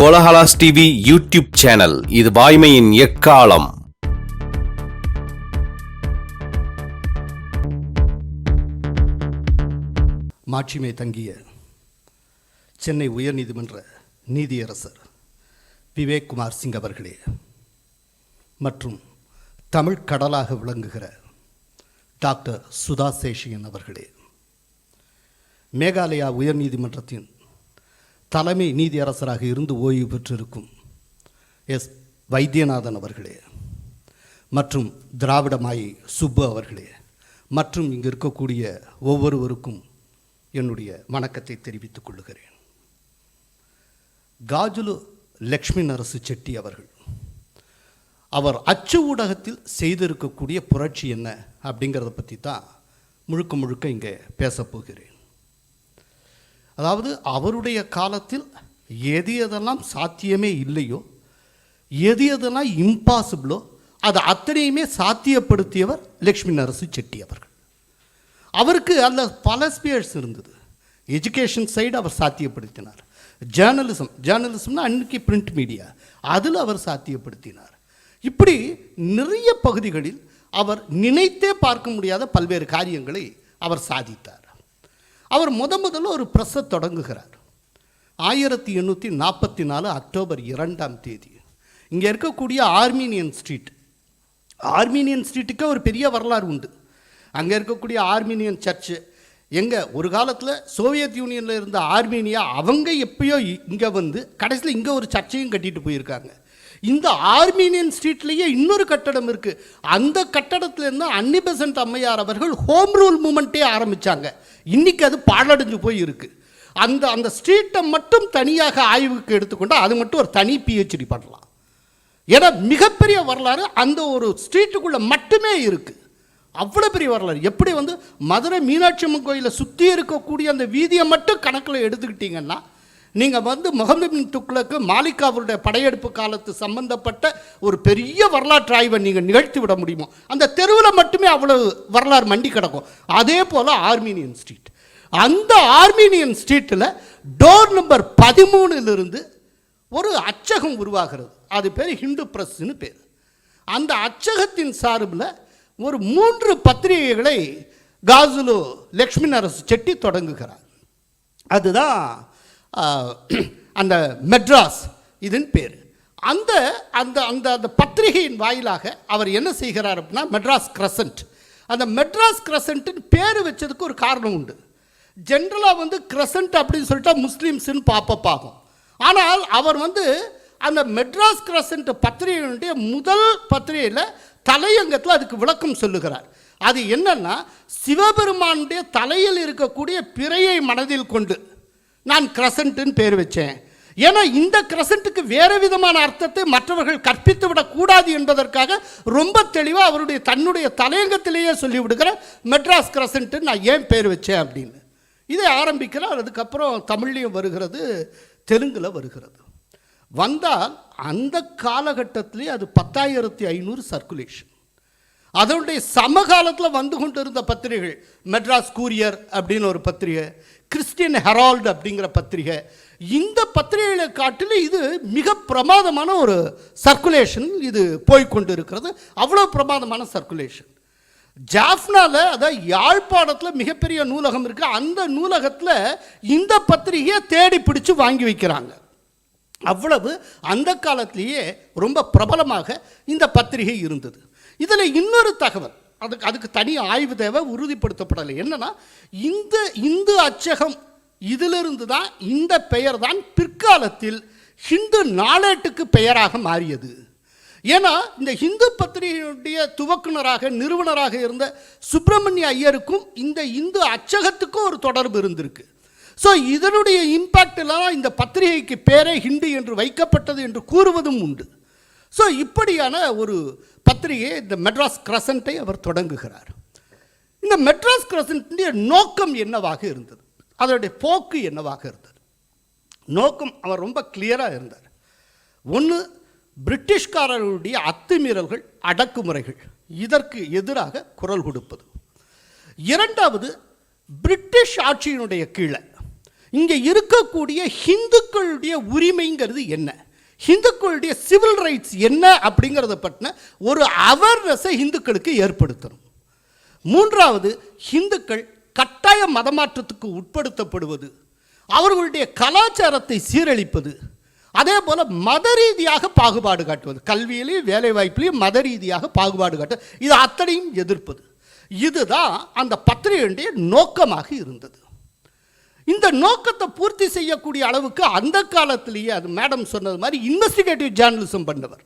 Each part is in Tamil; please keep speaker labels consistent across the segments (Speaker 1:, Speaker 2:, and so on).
Speaker 1: Kolahalas TV YouTube channel. இது வாய்மையின் எக்காலம்.
Speaker 2: மாட்சிமை தங்கிய சென்னை உயர்நீதிமன்ற நீதியரசர் விவேக் குமார் சிங் அவர்களே மற்றும் தமிழ் கடலாக விளங்குகிற டாக்டர் சுதா சேஷியன் அவர்களே மேகாலயா உயர்நீதிமன்றத்தின் தலைமை நீதியரசராக இருந்து ஓய்வு பெற்றிருக்கும். எஸ். வைத்தியநாதன் அவர்களே. மற்றும் திராவிடமாயி சுப்பு அவர்களே. மற்றும் இங்கு இருக்கக்கூடிய ஒவ்வொருவருக்கும் என்னுடைய வணக்கத்தை தெரிவித்துக் கொள்ளுகிறேன். காஜுலு லக்ஷ்மி நரசு செட்டி அவர்கள். அவர் அச்சு ஊடகத்தில் செய்திருக்கக்கூடிய புரட்சி என்ன அப்படிங்கிறத பற்றி தான் முழுக்க முழுக்க இங்கே பேசப் போகிறேன். அதாவது அவருடைய காலத்தில் எது எதெல்லாம் சாத்தியமே இல்லையோ எது எதெல்லாம் இம்பாசிபிளோ அது அத்தனையுமே சாத்தியப்படுத்தியவர் லக்ஷ்மி நரசு செட்டி அவர்கள். அவருக்கு அதில் பல ஸ்பியர்ஸ் இருந்தது. எஜுகேஷன் சைடு அவர் சாத்தியப்படுத்தினார். ஜேர்னலிசம் ஜேர்னலிசம்னா அன்னைக்கு பிரிண்ட் மீடியா அதில் அவர் சாத்தியப்படுத்தினார். இப்படி நிறைய பகுதிகளில் அவர் நினைத்தே பார்க்க முடியாத பல்வேறு காரியங்களை அவர் சாதித்தார். அவர் முத முதல்ல ஒரு ப்ரெஸ்ஸை தொடங்குகிறார். ஆயிரத்தி எண்ணூற்றி நாற்பத்தி நாலு அக்டோபர் இரண்டாம் தேதி. இங்கே இருக்கக்கூடிய ஆர்மீனியன் ஸ்ட்ரீட் ஆர்மீனியன் ஸ்ட்ரீட்டுக்கு ஒரு பெரிய வரலாறு உண்டு. அங்கே இருக்கக்கூடிய ஆர்மீனியன் சர்ச்சு எங்கே ஒரு காலத்தில் சோவியத் யூனியனில் இருந்த ஆர்மீனியா அவங்க எப்பயோ இங்கே வந்து கடைசியில் இங்கே ஒரு சர்ச்சையும் கட்டிட்டு போயிருக்காங்க. இந்த ஆர்மீனியன் ஸ்ட்ரீட்லேயே இன்னொரு கட்டடம் இருக்குது அந்த கட்டடத்துலேருந்து அன்னிபெசன்ட் அம்மையார் அவர்கள் ஹோம் ரூல் மூமெண்ட்டே ஆரம்பித்தாங்க இன்றைக்கி அது பாழடைஞ்சு போய் இருக்குது அந்த அந்த ஸ்ட்ரீட்டை மட்டும் தனியாக ஆய்வுக்கு எடுத்துக்கொண்டால் அது மட்டும் ஒரு தனி பிஹெச்டி பண்ணலாம். ஏன்னா மிகப்பெரிய வரலாறு அந்த ஒரு ஸ்ட்ரீட்டுக்குள்ளே மட்டுமே இருக்குது அவ்வளோ பெரிய வரலாறு. எப்படி வந்து மதுரை மீனாட்சி அம்மன் கோயிலை சுற்றி இருக்கக்கூடிய அந்த வீதியை மட்டும் கணக்கில் எடுத்துக்கிட்டிங்கன்னா நீங்கள் வந்து முகமது பின் துக்ளக்கு மாலிக் அவருடைய படையெடுப்பு காலத்து சம்பந்தப்பட்ட ஒரு பெரிய வரலாற்று ஆய்வை நீங்கள் நிகழ்த்தி விட முடியுமோ? அந்த தெருவில் மட்டுமே அவ்வளவு வரலாறு மண்டி கிடக்கும். அதே போல் ஆர்மீனியன் ஸ்ட்ரீட். அந்த ஆர்மீனியன் ஸ்ட்ரீட்டில் டோர் நம்பர் பதிமூணுலேருந்து ஒரு அச்சகம் உருவாகிறது. அது பேர் ஹிந்து பிரஸ்ன்னு பேர். அந்த அச்சகத்தின் சார்பில் ஒரு மூன்று பத்திரிகைகளை காசுலு லக்ஷ்மி நரசு செட்டி தொடங்குகிறார். அதுதான் அந்த மெட்ராஸ் இதுன்னு பேர். அந்த அந்த அந்த அந்த பத்திரிகையின் வாயிலாக அவர் என்ன செய்கிறார் அப்படின்னா மெட்ராஸ் கிரசன்ட். அந்த மெட்ராஸ் கிரசன்ட்டுன்னு பேர் வச்சதுக்கு ஒரு காரணம் உண்டு. ஜென்ரலாக வந்து கிரசன்ட் அப்படின்னு சொல்லிட்டா முஸ்லீம்ஸுன்னு பாப்பப் ஆகும் ஆனால் அவர் வந்து அந்த மெட்ராஸ் கிரசன்ட் பத்திரிகையினுடைய முதல் பத்திரிகையில் தலையங்கத்தில் அதுக்கு விளக்கம் சொல்லுகிறார். அது என்னன்னா சிவபெருமானுடைய தலையில் இருக்கக்கூடிய பிறையை மனதில் கொண்டு நான் கிரசன்ட்டுன்னு பேர் வச்சேன். ஏன்னா இந்த கிரசண்ட்டுக்கு வேறு விதமான அர்த்தத்தை மற்றவர்கள் கற்பித்து விடக்கூடாது என்பதற்காக ரொம்ப தெளிவாக அவருடைய தன்னுடைய தலையங்கத்திலேயே சொல்லிவிடுகிற மெட்ராஸ் கிரசன்ட்டு நான் ஏன் பேர் வச்சேன் அப்படின்னு. இதை ஆரம்பிக்கிறார் அதுக்கப்புறம் தமிழ்லையும் வருகிறது தெலுங்கில் வருகிறது. வந்தால் அந்த காலகட்டத்திலே அது பத்தாயிரத்தி ஐநூறு சர்க்குலேஷன் அதனுடைய சமகாலத்தில் வந்து கொண்டிருந்த பத்திரிகைகள் மெட்ராஸ் கூரியர் அப்படின்னு ஒரு பத்திரிகை கிறிஸ்டியன் ஹெரால்டு அப்படிங்கிற பத்திரிகை. இந்த பத்திரிகைகளை காட்டிலும் இது மிக பிரமாதமான ஒரு சர்க்குலேஷன் இது போய்க்கொண்டு இருக்கிறது அவ்வளோ பிரமாதமான சர்க்குலேஷன். ஜாஃப்னாவில் அதாவது யாழ்ப்பாணத்தில் மிகப்பெரிய நூலகம் இருக்குது அந்த நூலகத்தில் இந்த பத்திரிகையை தேடி பிடிச்சி வாங்கி வைக்கிறாங்க. அவ்வளவு அந்த காலத்திலேயே ரொம்ப பிரபலமாக இந்த பத்திரிகை இருந்தது. இதில் இன்னொரு தகவல். அதுக்கு அதுக்கு தனி ஆய்வு தேவை உறுதிப்படுத்தப்படலை. என்னன்னா இந்த இந்து அச்சகம் இதிலிருந்து தான் இந்த பெயர் தான் பிற்காலத்தில் ஹிந்து நாளேட்டுக்கு பெயராக மாறியது. ஏன்னா இந்த இந்து பத்திரிகையுடைய துவக்குனராக நிறுவனராக இருந்த சுப்பிரமணிய ஐயருக்கும் இந்த இந்து அச்சகத்துக்கும் ஒரு தொடர்பு இருந்திருக்கு. ஸோ இதனுடைய இம்பேக்டில் இந்த பத்திரிகைக்கு பேரே ஹிந்து என்று வைக்கப்பட்டது என்று கூறுவதும் உண்டு. ஸோ இப்படியான ஒரு பத்திரிகை இந்த மெட்ராஸ் கிரசண்ட்டை அவர் தொடங்குகிறார். இந்த மெட்ராஸ் கிரசண்ட்டுடைய நோக்கம் என்னவாக இருந்தது? அதனுடைய போக்கு என்னவாக இருந்தது? நோக்கம் அவர் ரொம்ப கிளியராக இருந்தார். ஒன்று பிரிட்டிஷ்காரர்களுடைய அத்துமீறல்கள் அடக்குமுறைகள் இதற்கு எதிராக குரல் கொடுப்பது. இரண்டாவது பிரிட்டிஷ் ஆட்சியினுடைய கீழே. இங்கே இருக்கக்கூடிய ஹிந்துக்களுடைய உரிமைங்கிறது என்ன? ஹிந்துக்களுடைய சிவில் ரைட்ஸ் என்ன அப்படிங்கிறத பற்றின ஒரு அவேர்னஸை ஹிந்துக்களுக்கு ஏற்படுத்தணும். மூன்றாவது ஹிந்துக்கள் கட்டாய மதமாற்றத்துக்கு உட்படுத்தப்படுவது. அவர்களுடைய கலாச்சாரத்தை சீரழிப்பது. அதே போல் மத ரீதியாக பாகுபாடு காட்டுவது. கல்வியிலையும் வேலைவாய்ப்பிலையும் மத ரீதியாக பாகுபாடு காட்டுவது. இது அத்தனையும் எதிர்ப்பது. இதுதான் அந்த பத்திரிகையுடைய நோக்கமாக இருந்தது. இந்த நோக்கத்தை பூர்த்தி செய்யக்கூடிய அளவுக்கு அந்த காலத்திலேயே அது மேடம் சொன்னது மாதிரி இன்வெஸ்டிகேட்டிவ் ஜேர்னலிசம் பண்ணவர்.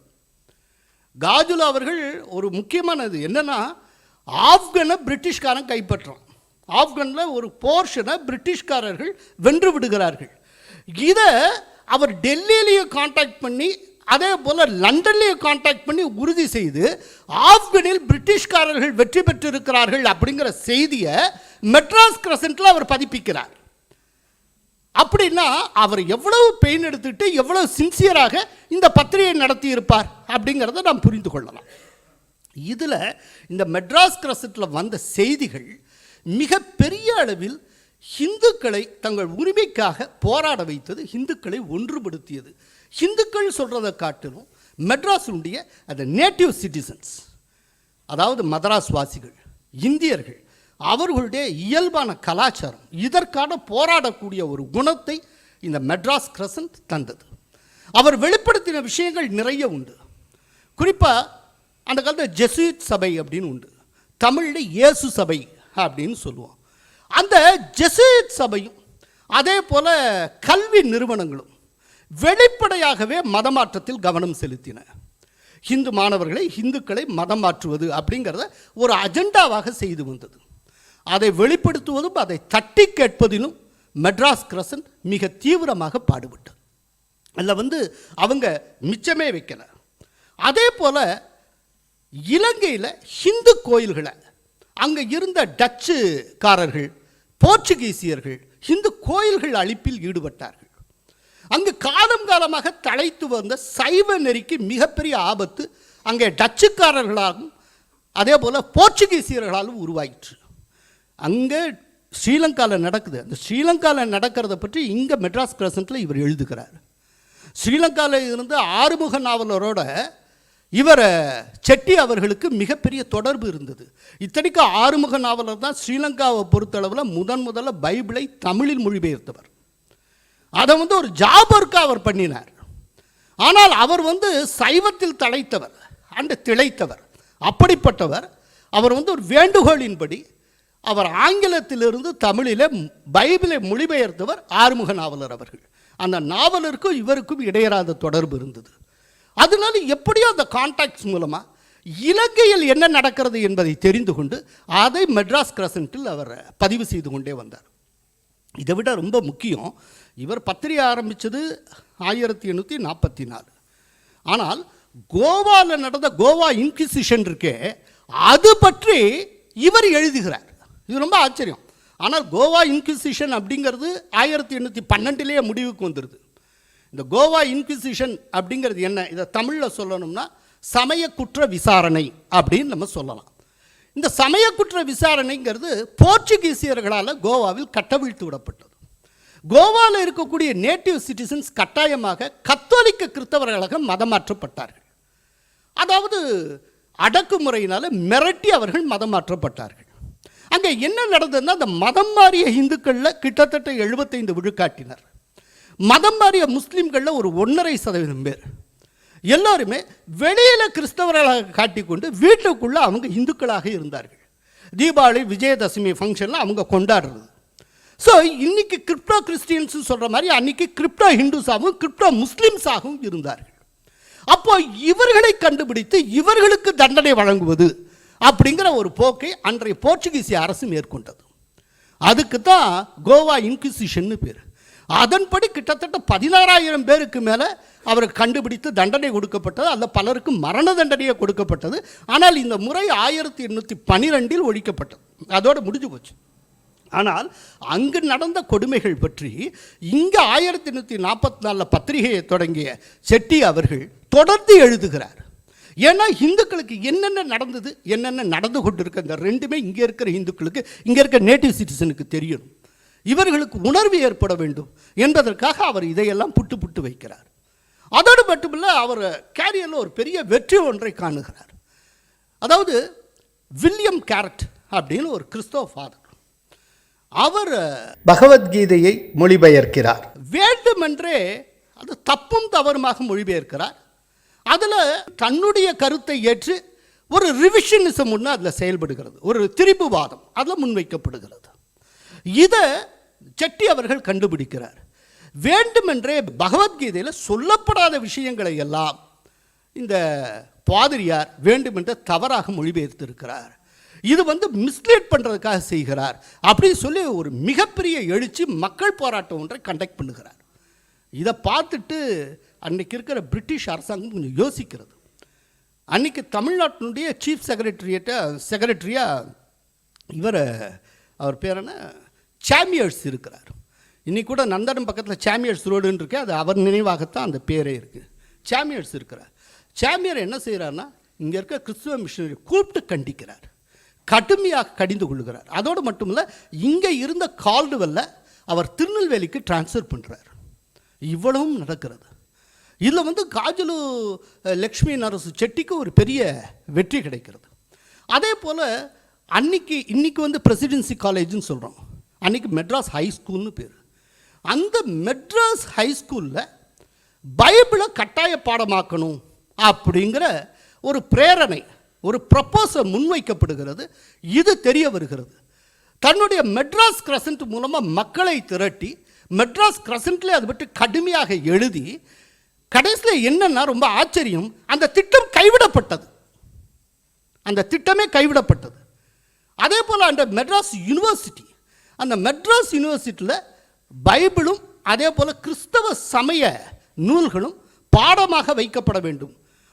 Speaker 2: காஜுலா அவர்கள் ஒரு முக்கியமானது என்னென்னா ஆப்கனை பிரிட்டிஷ்காரன் கைப்பற்றான். ஆப்கனில் ஒரு போர்ஷனை பிரிட்டிஷ்காரர்கள் வென்று விடுகிறார்கள். இதை அவர் டெல்லியிலேயே காண்டாக்ட் பண்ணி அதே போல் லண்டன்லேயே காண்டாக்ட் பண்ணி உறுதி செய்து ஆப்கனில் பிரிட்டிஷ்காரர்கள் வெற்றி பெற்றிருக்கிறார்கள் அப்படிங்கிற செய்தியை மெட்ராஸ் கிரசன்ட்டில் அவர் பதிப்பிக்கிறார். அப்படின்னா அவர் எவ்வளவு பெயின் எடுத்துட்டு எவ்வளவு சின்சியராக இந்த பத்திரிகை நடத்தி இருப்பார் அப்படிங்கிறத நாம் புரிந்து கொள்ளலாம். இதில் இந்த மெட்ராஸ் கிரசட்டில் வந்த செய்திகள் மிக பெரிய அளவில் ஹிந்துக்களை தங்கள் உரிமைக்காக போராட வைத்தது ஹிந்துக்களை ஒன்றுபடுத்தியது. ஹிந்துக்கள் சொல்கிறதை காட்டிலும் மெட்ராஸுடைய அந்த நேட்டிவ் சிட்டிசன்ஸ் அதாவது மதராஸ் வாசிகள் இந்தியர்கள் அவர்களுடைய இயல்பான கலாச்சாரம் இதற்கான போராடக்கூடிய ஒரு குணத்தை இந்த மெட்ராஸ் கிரசன்ட் தந்தது. அவர் வெளிப்படுத்தின விஷயங்கள் நிறைய உண்டு. குறிப்பாக அந்த காலத்தில் ஜெசுயிட் சபை அப்படின்னு உண்டு. தமிழில் இயேசு சபை அப்படின்னு சொல்லுவோம். அந்த ஜெசுயிட் சபையும் அதே போல் கல்வி நிறுவனங்களும் வெளிப்படையாகவே மதமாற்றத்தில் கவனம் செலுத்தின. ஹிந்து மாணவர்களை ஹிந்துக்களை மதம் மாற்றுவது அப்படிங்கிறத ஒரு அஜெண்டாவாக செய்து வந்தது. அதை வெளிப்படுத்துவதும் அதை தட்டி கேட்பதிலும் மெட்ராஸ் கிரசன் மிக தீவிரமாக பாடுபட்டார் அதில் வந்து அவங்க மிச்சமே வைக்கலை. அதே போல் இலங்கையில் ஹிந்து கோயில்களை அங்கே இருந்த டச்சுக்காரர்கள் போர்ச்சுகீசியர்கள் ஹிந்து கோயில்கள் அழிப்பில் ஈடுபட்டார்கள். அங்கு காலம் காலமாக தழைத்து வந்த சைவ நெறிக்கு மிகப்பெரிய ஆபத்து அங்கே டச்சுக்காரர்களாலும் அதே போல் போர்ச்சுகீசியர்களாலும் உருவாயிற்று. அங்கே ஸ்ரீலங்காவில் நடக்குது. அந்த ஸ்ரீலங்காவில் நடக்கிறத பற்றி இங்கே மெட்ராஸ் கிரசன்ட்டில் இவர் எழுதுகிறார். ஸ்ரீலங்காவில் இருந்து ஆறுமுக நாவலரோட இவர் செட்டி அவர்களுக்கு மிகப்பெரிய தொடர்பு இருந்தது. இத்தனைக்கும் ஆறுமுக நாவலர் தான் ஸ்ரீலங்காவை பொறுத்தளவில் முதன் முதல்ல பைபிளை தமிழில் மொழிபெயர்த்தவர். அதை வந்து ஒரு ஜாபருக்கு அவர் பண்ணினார். ஆனால் அவர் வந்து சைவத்தில் தலைத்தவர் அண்டு திளைத்தவர் அப்படிப்பட்டவர். அவர் வந்து ஒரு வேண்டுகோளின்படி அவர் ஆங்கிலத்திலிருந்து தமிழில் பைபிளை மொழிபெயர்த்தவர் ஆறுமுக நாவலர் அவர்கள். அந்த நாவலருக்கும் இவருக்கும் இடையறாத தொடர்பு இருந்தது. அதனால எப்படியோ அந்த கான்டாக்ட்ஸ் மூலமாக இலங்கையில் என்ன நடக்கிறது என்பதை தெரிந்து கொண்டு அதை மெட்ராஸ் கிரசன்ட்டில் அவர் பதிவு செய்து கொண்டே வந்தார். இதை விட ரொம்ப முக்கியம் இவர் பத்திரிகை ஆரம்பித்தது ஆயிரத்தி எண்ணூற்றி நாற்பத்தி நாலு ஆனால் கோவாவில் நடந்த கோவா இன்கிசிஷன் இருக்கே அது பற்றி இவர் எழுதுகிறார். இது ரொம்ப ஆச்சரியம். ஆனால் கோவா இன்க்விசிஷன் அப்படிங்கிறது ஆயிரத்தி எண்ணூற்றி பன்னெண்டுலேயே முடிவுக்கு வந்துடுது இந்த கோவா இன்க்விசிஷன் அப்படிங்கிறது என்ன? இதை தமிழில் சொல்லணும்னா சமய குற்ற விசாரணை அப்படின்னு நம்ம சொல்லலாம். இந்த சமய குற்ற விசாரணைங்கிறது போர்ச்சுகீசியர்களால் கோவாவில் கட்டவிழ்த்து விடப்பட்டது. கோவாவில் இருக்கக்கூடிய நேட்டிவ் சிட்டிசன்ஸ் கட்டாயமாக கத்தோலிக்க கிறிஸ்தவர்களாக மதம் மாற்றப்பட்டார்கள் அதாவது அடக்குமுறையினால் மிரட்டி அவர்கள் மதம் மாற்றப்பட்டார்கள் அங்கே என்ன நடந்ததுன்னா அந்த மதம் மாறிய இந்துக்களில் கிட்டத்தட்ட எழுபத்தைந்து விழுக்காட்டினர். மதம் மாறிய முஸ்லீம்களில் ஒரு ஒன்றரை சதவீதம் பேர். எல்லோருமே வெளியில் கிறிஸ்தவர்களாக காட்டிக்கொண்டு வீட்டுக்குள்ளே அவங்க இந்துக்களாக இருந்தார்கள். தீபாவளி விஜயதசமி ஃபங்க்ஷனில் அவங்க கொண்டாடுறது. ஸோ இன்னைக்கு கிரிப்டோ கிறிஸ்டியன்ஸ் சொல்கிற மாதிரி அன்னைக்கு கிரிப்டோ ஹிந்துஸாகவும் கிரிப்டோ முஸ்லீம்ஸாகவும் இருந்தார்கள். அப்போ இவர்களை கண்டுபிடித்து இவர்களுக்கு தண்டனை வழங்குவது அப்படிங்கிற ஒரு போக்கை அன்றைய போர்ச்சுகீசிய அரசு மேற்கொண்டது. அதுக்கு தான் கோவா இன்குசிஷன்னு பேர். அதன்படி கிட்டத்தட்ட பதினாறாயிரம் பேருக்கு மேலே அவருக்கு கண்டுபிடித்து தண்டனை கொடுக்கப்பட்டது அல்ல பலருக்கு மரண தண்டனையை கொடுக்கப்பட்டது. ஆனால் இந்த முறை ஆயிரத்தி எண்ணூற்றி பன்னிரெண்டில் ஒழிக்கப்பட்டது. அதோடு முடிஞ்சு போச்சு. ஆனால் அங்கு நடந்த கொடுமைகள் பற்றி இங்கே ஆயிரத்தி எண்ணூற்றி நாற்பத்தி நாலில் பத்திரிகையை தொடங்கிய செட்டி அவர்கள் தொடர்ந்து எழுதுகிறார். ஏன்னா இந்துக்களுக்கு என்னென்ன நடந்தது என்னென்ன நடந்து கொண்டு இருக்கு அந்த ரெண்டுமே இங்கே இருக்கிற இந்துக்களுக்கு இங்கே இருக்க நேட்டிவ் சிட்டிசனுக்கு தெரியணும் இவர்களுக்கு உணர்வு ஏற்பட வேண்டும் என்பதற்காக அவர் இதையெல்லாம் புட்டு புட்டு வைக்கிறார். அதோடு மட்டுமில்ல அவர் கேரியரில் ஒரு பெரிய வெற்றி ஒன்றை காணுகிறார். அதாவது வில்லியம் கேரட் அப்படின்னு ஒரு கிறிஸ்தவ ஃபாதர் அவர் பகவத்கீதையை மொழிபெயர்க்கிறார். வேண்டுமென்றே அது தப்பும் தவறுமாக மொழிபெயர்க்கிறார். அதில் தன்னுடைய கருத்தை ஏற்று ஒரு ரிவிஷனிசம் ஒன்று அதில் செயல்படுகிறது. ஒரு திரிபுவாதம் அதில் முன்வைக்கப்படுகிறது. இதை செட்டி அவர்கள் கண்டுபிடிக்கிறார். வேண்டுமென்றே பகவத்கீதையில் சொல்லப்படாத விஷயங்களை எல்லாம் இந்த பாதிரியார் வேண்டுமென்றே தவறாக மொழிபெயர்த்திருக்கிறார். இது வந்து மிஸ்லீட் பண்ணுறதுக்காக செய்கிறார். அப்படின்னு சொல்லி ஒரு மிகப்பெரிய எழுச்சி மக்கள் போராட்டம் ஒன்றை கண்டக்ட் பண்ணுகிறார். இதை பார்த்துட்டு அன்றைக்கி இருக்கிற பிரிட்டிஷ் அரசாங்கம் கொஞ்சம் யோசிக்கிறது. அன்றைக்கி தமிழ்நாட்டினுடைய சீஃப் செக்ரட்டரியேட்ட செக்ரட்டரியாக இவர் அவர் பேர் என்ன? சாமியர்ஸ் இருக்கிறார். இன்னைக்கு கூட நந்தனம் பக்கத்தில் சாமியர்ஸ் ரோடுன்னு இருக்கு அது அவர் நினைவாகத்தான் அந்த பேரே இருக்குது சாமியர்ஸ் இருக்கிறார். சாமியர் என்ன செய்கிறாருன்னா இங்கே இருக்க கிறிஸ்துவ மிஷினரி கூப்பிட்டு கண்டிக்கிறார். கடுமையாக கடிந்து கொள்கிறார். அதோடு மட்டுமில்ல இங்கே இருந்த கால்டுவெல்ல அவர் திருநெல்வேலிக்கு ட்ரான்ஸ்ஃபர் பண்ணுறார் இவ்வளவும் நடக்கிறது. இதில் வந்து காஜலு லக்ஷ்மி நரசு செட்டிக்கு ஒரு பெரிய வெற்றி கிடைக்கிறது. அதே போல் அன்னைக்கு இன்னைக்கு வந்து பிரசிடென்சி காலேஜ்னு சொல்கிறோம் அன்னைக்கு மெட்ராஸ் ஹை ஸ்கூல்னு பேர். அந்த மெட்ராஸ் ஹை ஸ்கூலில் பைபிளை கட்டாய பாடமாக்கணும் அப்படிங்கிற ஒரு பிரேரணை ஒரு ப்ரப்போசல் முன்வைக்கப்படுகிறது. இது தெரிய வருகிறது. தன்னுடைய மெட்ராஸ் கிரசன்ட் மூலமாக மக்களை திரட்டி மெட்ராஸ் கிரசன்ட்லேயே அது பற்றி கடுமையாக எழுதி கடைசியில் என்னன்னா ரொம்ப ஆச்சரியம். அந்த திட்டம் கைவிடப்பட்டது. அந்த திட்டமே கைவிடப்பட்டது. அதே போல் அந்த மெட்ராஸ் யூனிவர்சிட்டி அந்த மெட்ராஸ் யூனிவர்சிட்டியில் பைபிளும் அதே போல் கிறிஸ்தவ சமய நூல்களும் பாடமாக வைக்கப்பட வேண்டும்.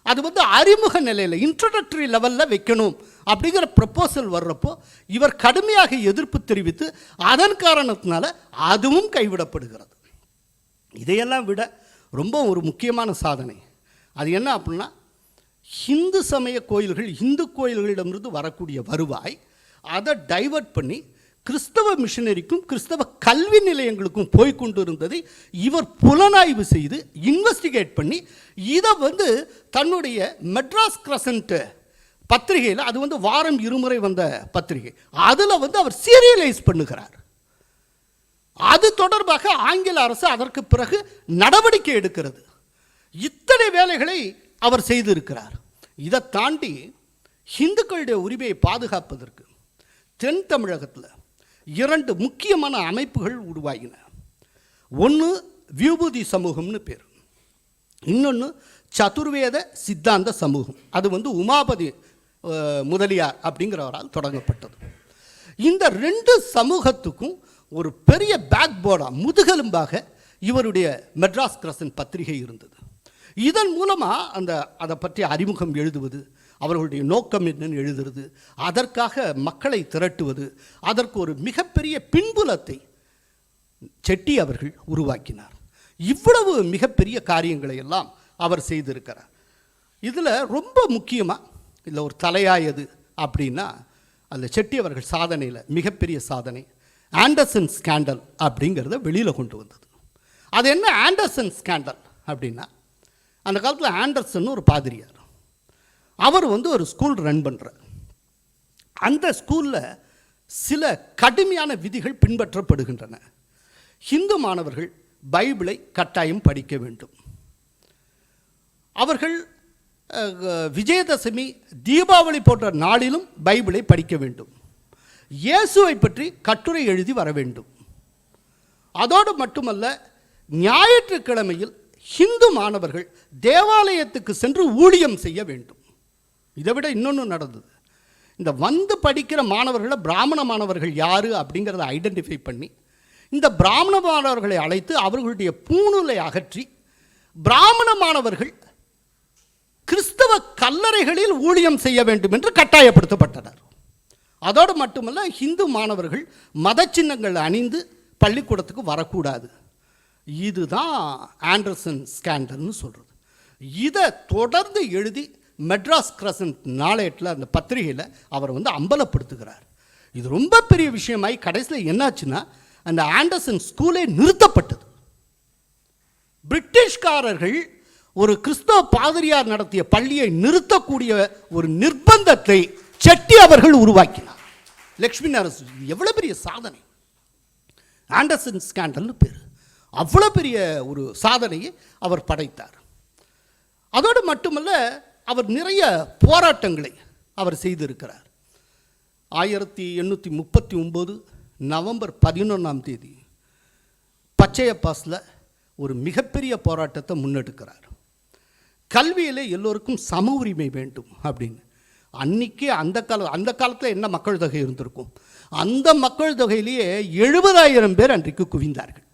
Speaker 2: அது வந்து அறிமுக நிலையில் இன்ட்ரடக்டரி லெவலில் வைக்கணும் அப்படிங்கிற ப்ரப்போசல் வர்றப்போ இவர் கடுமையாக எதிர்ப்பு தெரிவித்து அதன் காரணத்தினால அதுவும் கைவிடப்படுகிறது. இதையெல்லாம் விட ரொம்ப ஒரு முக்கியமான சாதனை. அது என்ன அப்படின்னா ஹிந்து சமய கோயில்கள் இந்து கோயில்களிடமிருந்து வரக்கூடிய வருவாய் அதை டைவர்ட் பண்ணி கிறிஸ்தவ மிஷனரிக்கும் கிறிஸ்தவ கல்வி நிலையங்களுக்கும் போய் கொண்டு இருந்ததை இவர் புலனாய்வு செய்து இன்வெஸ்டிகேட் பண்ணி இதை வந்து தன்னுடைய மெட்ராஸ் கிரசன்ட்டு பத்திரிகையில் அது வந்து வாரம் இருமுறை வந்த பத்திரிகை. அதில் வந்து அவர் சீரியலைஸ் பண்ணுகிறார். அது தொடர்பாக ஆங்கில அரசு அதற்கு பிறகு நடவடிக்கை எடுக்கிறது. இத்தனை வேலைகளை அவர் செய்திருக்கிறார். இதை தாண்டி இந்துக்களுடைய உரிமையை பாதுகாப்பதற்கு தென் தமிழகத்தில் இரண்டு முக்கியமான அமைப்புகள் உருவாகின. ஒன்று வியூபூதி சமூகம்னு பேர். இன்னொன்று சதுர்வேத சித்தாந்த சமூகம். அது வந்து உமாபதி முதலியார் அப்படிங்கிறவரால் தொடங்கப்பட்டது. இந்த ரெண்டு சமூகத்துக்கும் ஒரு பெரிய பேக் போர்டாக முதுகெலும்பாக இவருடைய மெட்ராஸ் கிரசன் பத்திரிகை இருந்தது. இதன் மூலமாக அந்த அதை பற்றி அறிமுகம் எழுதுவது அவர்களுடைய நோக்கம் என்னன்னு எழுதுறது அதற்காக மக்களை திரட்டுவது அதற்கு ஒரு மிகப்பெரிய பின்புலத்தை செட்டி அவர்கள் உருவாக்கினார். இவ்வளவு மிகப்பெரிய காரியங்களை எல்லாம் அவர் செய்திருக்கிறார். இதில் ரொம்ப முக்கியமாக இதில் ஒரு தலையாயது அப்படின்னா அந்த செட்டி அவர்கள் சாதனையில் மிகப்பெரிய சாதனை ஆண்டர்சன் ஸ்கேண்டல் அப்படிங்கிறத வெளியில் கொண்டு வந்தது. அது என்ன ஆண்டர்சன் ஸ்கேண்டல் அப்படின்னா அந்த காலத்தில் ஆண்டர்சன் ஒரு பாதிரியார். அவர் வந்து ஒரு ஸ்கூல் ரன் பண்ணுறார் அந்த ஸ்கூலில் சில கடுமையான விதிகள் பின்பற்றப்படுகின்றன. ஹிந்து மாணவர்கள் பைபிளை கட்டாயம் படிக்க வேண்டும். அவர்கள் விஜயதசமி தீபாவளி போன்ற நாளிலும் பைபிளை படிக்க வேண்டும். இயேசுவை பற்றி கட்டுரை எழுதி வர வேண்டும். அதோடு மட்டுமல்ல ஞாயிற்றுக்கிழமையில் ஹிந்து மாணவர்கள் தேவாலயத்துக்கு சென்று ஊழியம் செய்ய வேண்டும். இதை விட இன்னொன்று நடந்தது. இந்த வந்து படிக்கிற மாணவர்களை பிராமண மாணவர்கள் யார் அப்படிங்கிறத ஐடென்டிஃபை பண்ணி இந்த பிராமண மாணவர்களை அழைத்து அவர்களுடைய பூணூலை அகற்றி பிராமண மாணவர்கள் கிறிஸ்தவ கல்லறைகளில் ஊழியம் செய்ய வேண்டும் என்று கட்டாயப்படுத்தப்பட்டனர். அதோடு மட்டுமல்ல ஹிந்து மாணவர்கள் மத சின்னங்கள் அணிந்து பள்ளிக்கூடத்துக்கு வரக்கூடாது. இதுதான் ஆண்டர்சன் ஸ்கேண்டல்னு சொல்கிறது இதை தொடர்ந்து எழுதி மெட்ராஸ் கிரசன்ட் நாளேட்டில் அந்த பத்திரிகையில் அவர் வந்து அம்பலப்படுத்துகிறார். இது ரொம்ப பெரிய விஷயமாய் கடைசியில் என்னாச்சுன்னா அந்த ஆண்டர்சன் ஸ்கூலே நிறுத்தப்பட்டது. பிரிட்டிஷ்காரர்கள் ஒரு கிறிஸ்தவ பாதிரியார் நடத்திய பள்ளியை நிறுத்தக்கூடிய ஒரு நிர்பந்தத்தை செட்டி அவர்கள் உருவாக்கினார். லக்ஷ்மி நரசு எவ்வளவு பெரிய சாதனை. ஆண்டர்சன் ஸ்கேண்டல்னு பேர். அவ்வளோ பெரிய ஒரு சாதனையை அவர் படைத்தார். அதோடு மட்டுமல்ல அவர் நிறைய போராட்டங்களை அவர் செய்திருக்கிறார். ஆயிரத்தி எண்ணூற்றி முப்பத்தி ஒம்பது நவம்பர் பதினொன்றாம் தேதி பச்சையப்பாஸில் ஒரு மிகப்பெரிய போராட்டத்தை முன்னெடுக்கிறார். கல்வியிலே எல்லோருக்கும் சம உரிமை வேண்டும் அப்படின்னு. அன்னைக்கு அந்த கால அந்த காலத்தில் என்ன மக்கள் தொகை இருந்திருக்கும்? அந்த மக்கள் தொகையிலேயே எழுபதாயிரம் பேர் அன்றைக்கு குவிந்தார்கள்.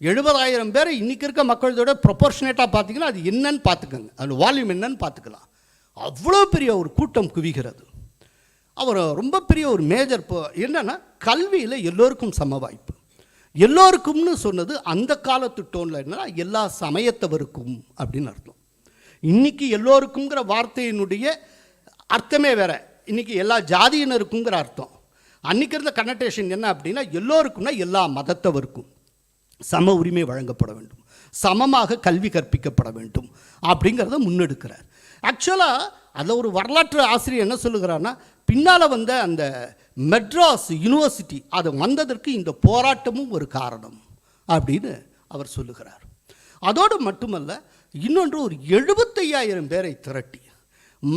Speaker 2: எழுபதாயிரம் பேர் இன்னைக்கு இருக்க மக்களோட ப்ரொபோர்ஷனேட்டாக பார்த்தீங்கன்னா அது என்னன்னு பார்த்துக்கோங்க. அது வால்யூம் என்னன்னு பார்த்துக்கலாம். அவ்வளோ பெரிய ஒரு கூட்டம் குவிகிறது. அவர் ரொம்ப பெரிய ஒரு மேஜர் இப்போ என்னன்னா கல்வியில் எல்லோருக்கும் சம வாய்ப்பு எல்லோருக்கும்னு சொன்னது அந்த காலத்து டோனில் என்னன்னா எல்லா சமயத்தவருக்கும் அப்படின்னு அர்த்தம். இன்னைக்கு எல்லோருக்குங்கிற வார்த்தையினுடைய அர்த்தமே வேற. இன்னைக்கு எல்லா ஜாதியினருக்குங்கிற அர்த்தம். அன்னைக்கு இருந்த என்ன அப்படின்னா எல்லோருக்கும்னா எல்லா மதத்தவருக்கும் சம உரிமை வழங்கப்பட வேண்டும். சமமாக கல்வி கற்பிக்கப்பட வேண்டும் அப்படிங்கிறத முன்னெடுக்கிறார். ஆக்சுவலாக அதில் ஒரு வரலாற்று ஆசிரியர் என்ன சொல்லுகிறான்னா பின்னால் வந்த அந்த மெட்ராஸ் யுனிவர்சிட்டி அது வந்ததற்கு இந்த போராட்டமும் ஒரு காரணம் அப்படின்னு அவர் சொல்லுகிறார். அதோடு மட்டுமல்ல இன்னொன்று ஒரு எழுபத்தையாயிரம் பேரை திரட்டி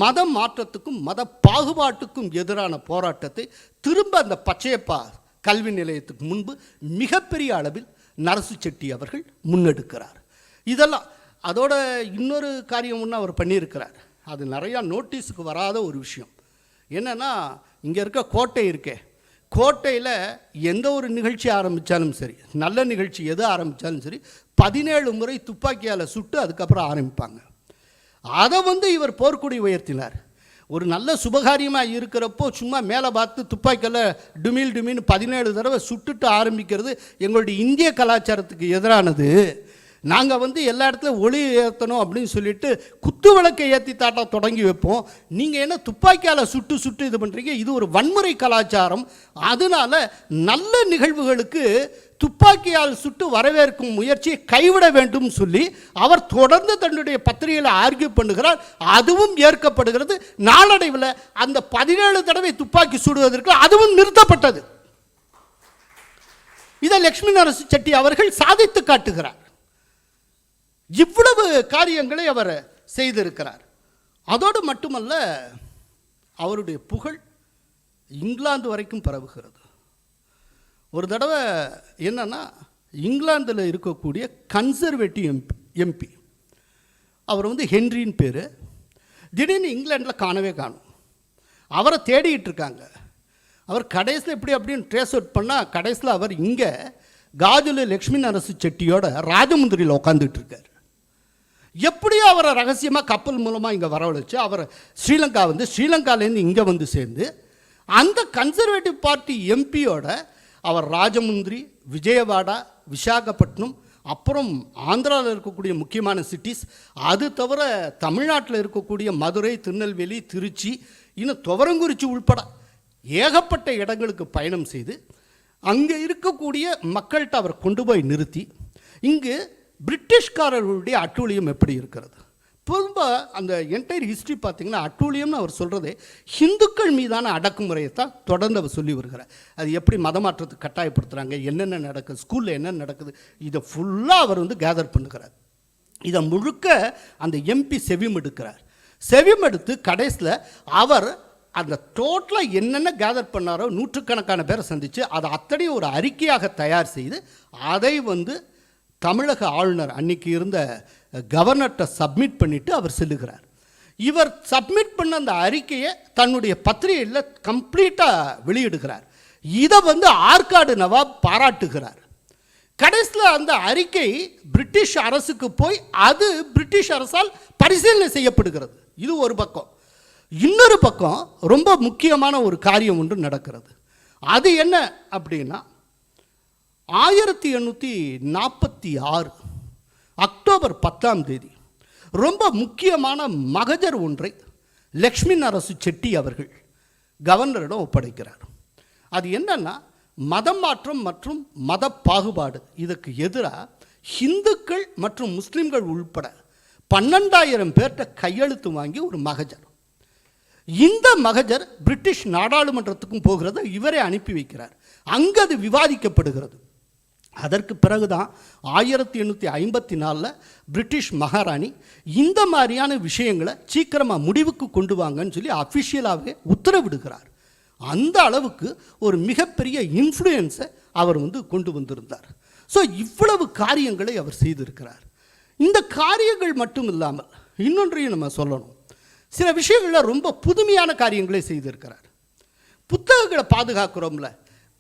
Speaker 2: மத மாற்றத்துக்கும் மத பாகுபாட்டுக்கும் எதிரான போராட்டத்தை திரும்ப அந்த பச்சையப்பா கல்வி நிலையத்துக்கு முன்பு மிகப்பெரிய அளவில் நரசு செட்டி அவர்கள் முன்னெடுக்கிறார். இதெல்லாம் அதோட இன்னொரு காரியம் ஒன்று அவர் பண்ணியிருக்கிறார். அது நிறையா நோட்டீஸுக்கு வராத ஒரு விஷயம். என்னென்னா இங்கே இருக்க கோட்டை இருக்கே கோட்டையில் எந்த ஒரு நிகழ்ச்சி ஆரம்பித்தாலும் சரி நல்ல நிகழ்ச்சி எது ஆரம்பித்தாலும் சரி பதினேழு முறை துப்பாக்கியால் சுட்டு அதுக்கப்புறம் ஆரம்பிப்பாங்க. அதை வந்து இவர் போர்க்குடி உயர்த்தினார். ஒரு நல்ல சுபகாரியமாக இருக்கிறப்போ சும்மா மேலே பார்த்து துப்பாக்கியில் டுமில் டுமின்னு பதினேழு தடவை சுட்டுட்டு ஆரம்பிக்கிறது எங்களுடைய இந்திய கலாச்சாரத்துக்கு எதிரானது. நாங்கள் வந்து எல்லா இடத்துலையும் ஒளி ஏற்றணும் அப்படின்னு சொல்லிட்டு குத்து விளக்கை ஏற்றி தாட்ட தொடங்கி வைப்போம். நீங்கள் என்ன துப்பாக்கியால் சுட்டு சுட்டு இது பண்ணுறீங்க இது ஒரு வன்முறை கலாச்சாரம். அதனால நல்ல நிகழ்வுகளுக்கு துப்பாக்கியால் சுட்டு வரவேற்கும் முயற்சியை கைவிட வேண்டும் சொல்லி அவர் தொடர்ந்து தன்னுடைய பத்திரிகையில் ஆர்கியூ பண்ணுகிறார். அதுவும் ஏற்கப்படுகிறது. நாளடைவில் அந்த பதினேழு தடவை துப்பாக்கி சுடுவதற்கு அதுவும் நிறுத்தப்பட்டது. இதை லக்ஷ்மி நரசு செட்டி அவர்கள் சாதித்து காட்டுகிறார். இவ்வளவு காரியங்களை அவர் செய்திருக்கிறார். அதோடு மட்டுமல்ல அவருடைய புகழ் இங்கிலாந்து வரைக்கும் பரவுகிறது. ஒரு தடவை என்னன்னா இங்கிலாந்தில் இருக்கக்கூடிய கன்சர்வேட்டிவ் எம்பி எம்பி. அவர் வந்து ஹென்ரின்னு பேர். திடீர்னு இங்கிலாண்டில் காணவே காணும். அவரை தேடிக்கிட்டு இருக்காங்க. அவர் கடைசியில் எப்படி அப்படின்னு ட்ரேஸ் அவுட் பண்ணால் கடைசியில் அவர் இங்கே காஜுல லக்ஷ்மி நரசு செட்டியோட ராஜமுந்திரியில் உட்காந்துட்டு இருக்கார். எப்படியோ அவரை ரகசியமாக கப்பல் மூலமாக இங்கே வரவழைச்சு அவர் ஸ்ரீலங்கா வந்து ஸ்ரீலங்காலேருந்து இங்கே வந்து சேர்ந்து அந்த கன்சர்வேட்டிவ் பார்ட்டி எம்பியோட அவர் ராஜமுந்திரி விஜயவாடா விசாகப்பட்டினம் அப்புறம் ஆந்திராவில் இருக்கக்கூடிய முக்கியமான சிட்டிஸ் அது தவிர தமிழ்நாட்டில் இருக்கக்கூடிய மதுரை திருநெல்வேலி திருச்சி இன்னும் துவரங்குறிச்சி உள்பட ஏகப்பட்ட இடங்களுக்கு பயணம் செய்து அங்கே இருக்கக்கூடிய மக்கள்கிட்ட அவர் கொண்டு போய் நிறுத்தி இங்கு பிரிட்டிஷ்காரர்களுடைய அட்டூழியம் எப்படி இருக்கிறது? திரும்ப அந்த என்டையர் ஹிஸ்ட்ரி பார்த்தீங்கன்னா அட்டூழியம்னு அவர் சொல்கிறது ஹிந்துக்கள் மீதான அடக்குமுறையை தான் தொடர்ந்து அவர் சொல்லி வருகிறார். அது எப்படி மதமாற்றத்துக்கு கட்டாயப்படுத்துகிறாங்க என்னென்ன நடக்குது ஸ்கூலில் என்னென்ன நடக்குது இதை ஃபுல்லாக அவர் வந்து கேதர் பண்ணுகிறார். இதை முழுக்க அந்த எம்பி செவிம் எடுக்கிறார். செவிம் எடுத்து கடைசியில் அவர் அந்த டோட்டலாக என்னென்ன கேதர் பண்ணாரோ நூற்றுக்கணக்கான பேரை சந்தித்து அதை அத்தனையும் ஒரு அறிக்கையாக தயார் செய்து அதை வந்து தமிழக ஆளுநர் அன்னைக்கு இருந்த கவர்னர்கிட்ட சப்மிட் பண்ணிவிட்டு அவர் செல்லுகிறார். இவர் சப்மிட் பண்ண அந்த அறிக்கையை தன்னுடைய பத்திரிகையில் கம்ப்ளீட்டாக வெளியிடுகிறார். இதை வந்து ஆற்காடு நவாப் பாராட்டுகிறார். கடைசியில் அந்த அறிக்கை பிரிட்டிஷ் அரசுக்கு போய் அது பிரிட்டிஷ் அரசால் பரிசீலனை செய்யப்படுகிறது. இது ஒரு பக்கம். இன்னொரு பக்கம் ரொம்ப முக்கியமான ஒரு காரியம் ஒன்று நடக்கிறது. அது என்ன அப்படின்னா ஆயிரத்தி எண்ணூற்றி நாற்பத்தி ஆறு அக்டோபர் பத்தாம் தேதி. ரொம்ப முக்கியமான மகஜர் ஒன்றை லக்ஷ்மி நரசு செட்டி அவர்கள் கவர்னரிடம் ஒப்படைக்கிறார். அது என்னன்னா மதம் மாற்றம் மற்றும் மத பாகுபாடு. இதுக்கு எதிராக ஹிந்துக்கள் மற்றும் முஸ்லிம்கள் உள்பட பன்னெண்டாயிரம் பேர்கிட்ட கையெழுத்து வாங்கி ஒரு மகஜர். இந்த மகஜர் பிரிட்டிஷ் நாடாளுமன்றத்துக்கும் போகிறத இவரே அனுப்பி வைக்கிறார். அங்கு அது விவாதிக்கப்படுகிறது. அதற்கு பிறகுதான் ஆயிரத்தி எண்ணூற்றி ஐம்பத்தி நாலில் பிரிட்டிஷ் மகாராணி இந்த மாதிரியான விஷயங்களை சீக்கிரமாக முடிவுக்கு கொண்டு வாங்கன்னு சொல்லி அஃபிஷியலாகவே உத்தரவிடுகிறார். அந்த அளவுக்கு ஒரு மிகப்பெரிய இன்ஃப்ளூயன்ஸை அவர் வந்து கொண்டு வந்திருந்தார். ஸோ இவ்வளவு காரியங்களை அவர் செய்திருக்கிறார். இந்த காரியங்கள் மட்டும் இல்லாமல் இன்னொன்றையும் நம்ம சொல்லணும். சில விஷயங்களில் ரொம்ப புதுமையான காரியங்களை செய்திருக்கிறார். புத்தகங்களை பாதுகாக்கிறோம்ல.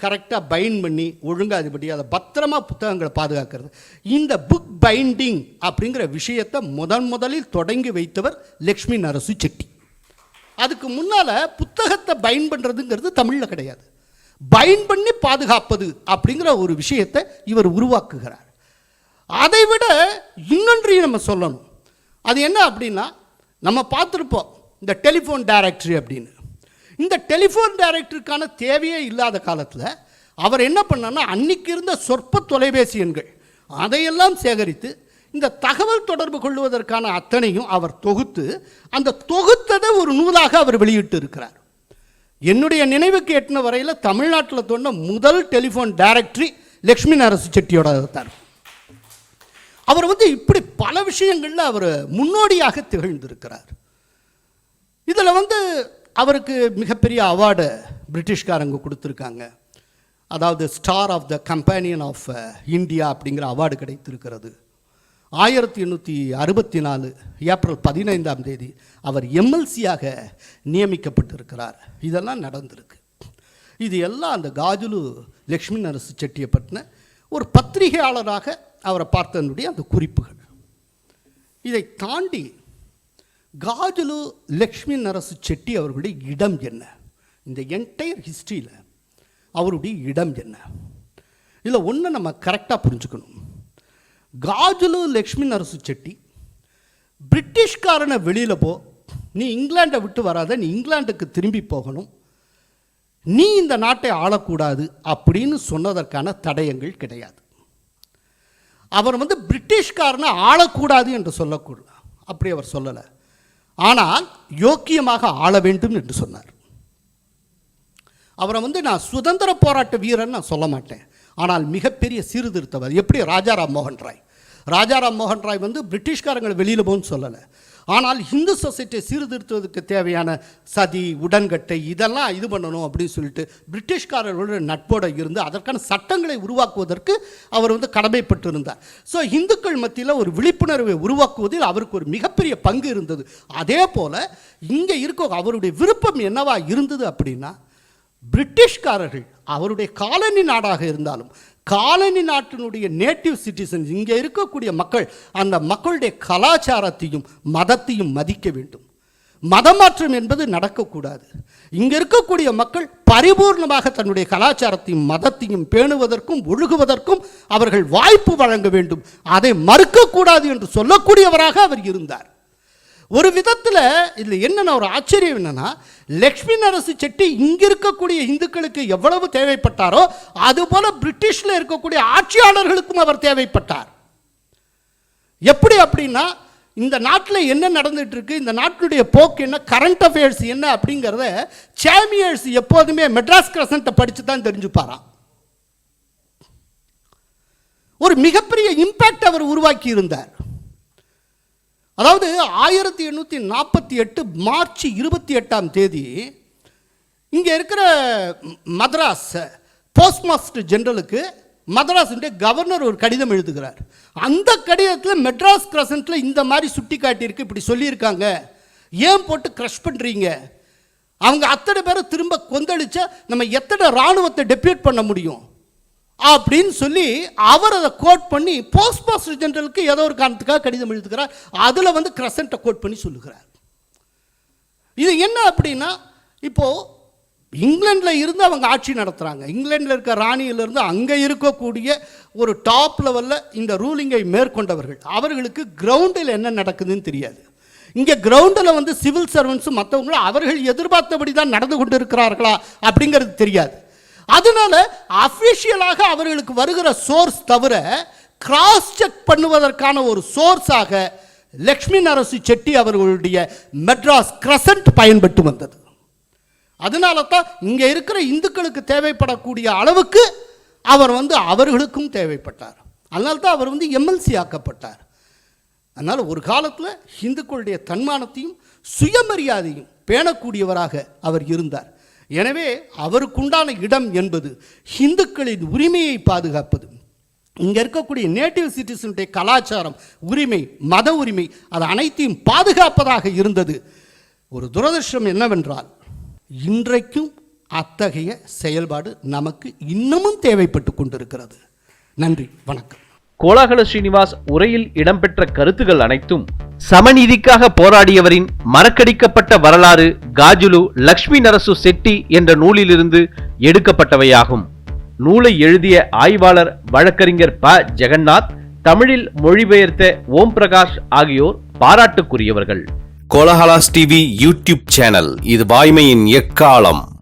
Speaker 2: கரெக்டாக பைண்ட் பண்ணி ஒழுங்காக அதுபடி அதை பத்திரமா புத்தகங்களை பாதுகாக்கிறது. இந்த புக் பைண்டிங் அப்படிங்கிற விஷயத்தை முதன் முதலில் தொடங்கி வைத்தவர் லக்ஷ்மி நரசு செட்டி. அதுக்கு முன்னால் புத்தகத்தை பைண்ட் பண்ணுறதுங்கிறது தமிழில் கிடையாது. பைண்ட் பண்ணி பாதுகாப்பது அப்படிங்கிற ஒரு விஷயத்தை இவர் உருவாக்குகிறார். அதை விட இன்னொன்றையும் நம்ம சொல்லணும். அது என்ன அப்படின்னா நம்ம பார்த்துருப்போம் இந்த டெலிஃபோன் டைரக்டரி அப்படின்னு. இந்த டெலிஃபோன் டைரக்டருக்கான தேவையே இல்லாத காலத்தில் அவர் என்ன பண்ணார்னா அன்னைக்கு இருந்த சொற்ப தொலைபேசி எண்கள் அதையெல்லாம் சேகரித்து இந்த தகவல் தொடர்பு கொள்வதற்கான அத்தனையும் அவர் தொகுத்து அந்த தொகுத்ததை ஒரு நூலாக அவர் வெளியிட்டு இருக்கிறார். என்னுடைய நினைவுக்கு எட்டின வரையில் தமிழ்நாட்டில் தோன்ற முதல் டெலிஃபோன் டைரக்டரி லக்ஷ்மி நரசு செட்டியோட தான். அவர் வந்து இப்படி பல விஷயங்களில் அவர் முன்னோடியாக திகழ்ந்திருக்கிறார். இதில் வந்து அவருக்கு மிகப்பெரிய அவார்டு பிரிட்டிஷ்காரங்க கொடுத்துருக்காங்க. அதாவது star of the companion of India அப்படிங்கிற அவார்டு கிடைத்திருக்கிறது. ஆயிரத்தி எண்ணூற்றி அறுபத்தி நாலு ஏப்ரல் பதினைந்தாம் தேதி அவர் எம்எல்சியாக நியமிக்கப்பட்டிருக்கிறார். இதெல்லாம் நடந்திருக்கு. இது எல்லாம் அந்த காஜுலு லக்ஷ்மி நரசு செட்டியை பற்றின ஒரு பத்திரிகையாளராக அவரை பார்த்ததனுடைய அந்த குறிப்புகள். இதை தாண்டி காஜலு லக்ஷ்மி நரசு செட்டி அவர்களுடைய இடம் என்ன? இந்த என்டையர் ஹிஸ்ட்ரியில் அவருடைய இடம் என்ன? இதில் ஒன்று நம்ம கரெக்டாக புரிஞ்சுக்கணும். காஜலு லக்ஷ்மி நரசு செட்டி பிரிட்டிஷ்காரனை வெளியில் போ நீ இங்கிலாண்டை விட்டு வராத நீ இங்கிலாந்துக்கு திரும்பி போகணும் நீ இந்த நாட்டை ஆளக்கூடாது அப்படின்னு சொன்னதற்கான தடயங்கள் கிடையாது. அவர் வந்து பிரிட்டிஷ்காரனை ஆளக்கூடாது என்று சொல்லக்கூடாது அப்படி அவர் சொல்லலை. ஆனால் யோக்கியமாக ஆள வேண்டும் என்று சொன்னார். அவரை வந்து நான் சுதந்திர போராட்ட வீரன் நான் சொல்ல மாட்டேன். ஆனால் மிகப்பெரிய சீர்திருத்தவர். எப்படி? ராஜாராம் மோகன் ராய். ராஜாராம் மோகன் ராய் வந்து பிரிட்டிஷ்காரங்களை வெளியில் போகணும்னு சொல்லலை. ஆனால் இந்து சொசைட்டியை சீர்திருத்துவதற்கு தேவையான சதி உடன்கட்டை இதெல்லாம் இது பண்ணணும் அப்படின்னு சொல்லிட்டு பிரிட்டிஷ்காரர்களோட நட்போடு இருந்து அதற்கான சட்டங்களை உருவாக்குவதற்கு அவர் வந்து கடமைப்பட்டிருந்தார். ஸோ இந்துக்கள் மத்தியில் ஒரு விழிப்புணர்வை உருவாக்குவதில் அவருக்கு ஒரு மிகப்பெரிய பங்கு இருந்தது. அதே போல் இங்கே இருக்க அவருடைய விருப்பம் என்னவா இருந்தது அப்படின்னா பிரிட்டிஷ்காரர்கள் அவருடைய காலனி நாடாக இருந்தாலும் காலனி நாட்டினுடைய நேட்டிவ் சிட்டிசன்ஸ் இங்கே இருக்கக்கூடிய மக்கள் அந்த மக்களுடைய கலாச்சாரத்தையும் மதத்தையும் மதிக்க வேண்டும். மதமாற்றம் என்பது நடக்கக்கூடாது. இங்கே இருக்கக்கூடிய மக்கள் பரிபூர்ணமாக தன்னுடைய கலாச்சாரத்தையும் மதத்தையும் பேணுவதற்கும் ஒழுகுவதற்கும் அவர்கள் வாய்ப்பு வழங்க வேண்டும். அதை மறுக்கக்கூடாது என்று சொல்லக்கூடியவராக அவர் இருந்தார். ஒரு விதத்தில் இதில் என்னென்ன ஒரு ஆச்சரியம் என்னன்னா லக்ஷ்மி நரசு செட்டி இங்கே இருக்கக்கூடிய இந்துக்களுக்கு எவ்வளவு தேவைப்பட்டாரோ அதுபோல பிரிட்டிஷில் இருக்கக்கூடிய ஆட்சியாளர்களுக்கும் அவர் தேவைப்பட்டார். எப்படி அப்படின்னா இந்த நாட்டில் என்ன நடந்துட்டு இருக்கு இந்த நாட்டினுடைய போக்கு என்ன கரண்ட் அஃபேர்ஸ் என்ன அப்படிங்கிறத சாமியர்ஸ் எப்போதுமே மெட்ராஸ் கிரசண்ட்டை படித்து தான் தெரிஞ்சுப்பாராம் ஒரு மிகப்பெரிய இம்பேக்ட் அவர் உருவாக்கி இருந்தார் அதாவது ஆயிரத்தி எண்ணூற்றி நாற்பத்தி எட்டு மார்ச் இருபத்தி எட்டாம் தேதி இங்கே இருக்கிற மദ്ராஸ் போஸ்ட் மாஸ்டர் ஜென்ரலுக்கு மദ്ராஸுடைய கவர்னர் ஒரு கடிதம் எழுதுகிறார். அந்த கடிதத்தில் மெட்ராஸ் கிரசண்ட்டில் இந்த மாதிரி சுட்டி காட்டியிருக்கு இப்படி சொல்லியிருக்காங்க. ஏன் போட்டு க்ரஷ் பண்ணுறீங்க அவங்க அத்தனை பேரை திரும்ப கொந்தளிச்சா நம்ம எத்தனை இராணுவத்தை டெப்யூட் பண்ண முடியும்? அப்படின்னு சொல்லி அவர் அதை கோட் பண்ணி போஸ்ட் மாஸ்டர் ஜெனரலுக்கு ஏதோ ஒரு காரணத்துக்காக கடிதம் எழுதுகிறார். அதில் வந்து கிரசண்ட்டை கோட் பண்ணி சொல்லுகிறார். இது என்ன அப்படின்னா இப்போது இங்கிலாண்டில் இருந்து அவங்க ஆட்சி நடத்துகிறாங்க இங்கிலாண்டில் இருக்க ராணியிலிருந்து அங்கே இருக்கக்கூடிய ஒரு டாப் லெவலில் இந்த ரூலிங்கை மேற்கொண்டவர்கள். அவர்களுக்கு கிரவுண்டில் என்ன நடக்குதுன்னு தெரியாது. இங்கே கிரவுண்டில் வந்து சிவில் சர்வன்ஸும் மற்றவங்களும் அவர்கள் எதிர்பார்த்தபடி தான் நடந்து கொண்டு இருக்கிறார்களா அப்படிங்கிறது தெரியாது. அதனால அஃபிஷியலாக அவர்களுக்கு வருகிற சோர்ஸ் தவிர கிராஸ் செக் பண்ணுவதற்கான ஒரு சோர்ஸாக லக்ஷ்மி நரசு செட்டி அவர்களுடைய மெட்ராஸ் கிரசன்ட் பயன்பட்டு வந்தது. அதனால தான் இங்கே இருக்கிற இந்துக்களுக்கு தேவைப்படக்கூடிய அளவுக்கு அவர் வந்து அவர்களுக்கும் தேவைப்பட்டார். அதனால தான் அவர் வந்து எம்எல்சி ஆக்கப்பட்டார். அதனால் ஒரு காலத்தில் இந்துக்களுடைய தன்மானத்தையும் சுயமரியாதையும் பேணக்கூடியவராக அவர் இருந்தார். எனவே அவருக்குண்டான இடம் என்பது இந்துக்களின் உரிமையை பாதுகாப்பது. இங்கே இருக்கக்கூடிய நேட்டிவ் சிட்டிசனுடைய கலாச்சாரம் உரிமை மத உரிமை அது அனைத்தையும் பாதுகாப்பதாக இருந்தது. ஒரு துரதிருஷ்டம் என்னவென்றால் இன்றைக்கும் அத்தகைய செயல்பாடு நமக்கு இன்னமும் தேவைப்பட்டு கொண்டிருக்கிறது. நன்றி வணக்கம்.
Speaker 3: கோலாகல ஸ்ரீனிவாஸ் உரையில் இடம்பெற்ற கருத்துகள் அனைத்தும்
Speaker 1: சமநீதிக்காக போராடியவரின் மறக்கடிக்கப்பட்ட வரலாறு காஜுலு லக்ஷ்மி நரசு செட்டி என்ற நூலிலிருந்து எடுக்கப்பட்டவையாகும். நூலை எழுதிய ஆய்வாளர் வழக்கறிஞர் ப. ஜெகநாத் தமிழில் மொழிபெயர்த்த ஓம் பிரகாஷ் ஆகியோர் பாராட்டுக்குரியவர்கள். கோலஹலாஸ் டிவி யூடியூப் சேனல் இது வாய்மையின் எக்காலம்.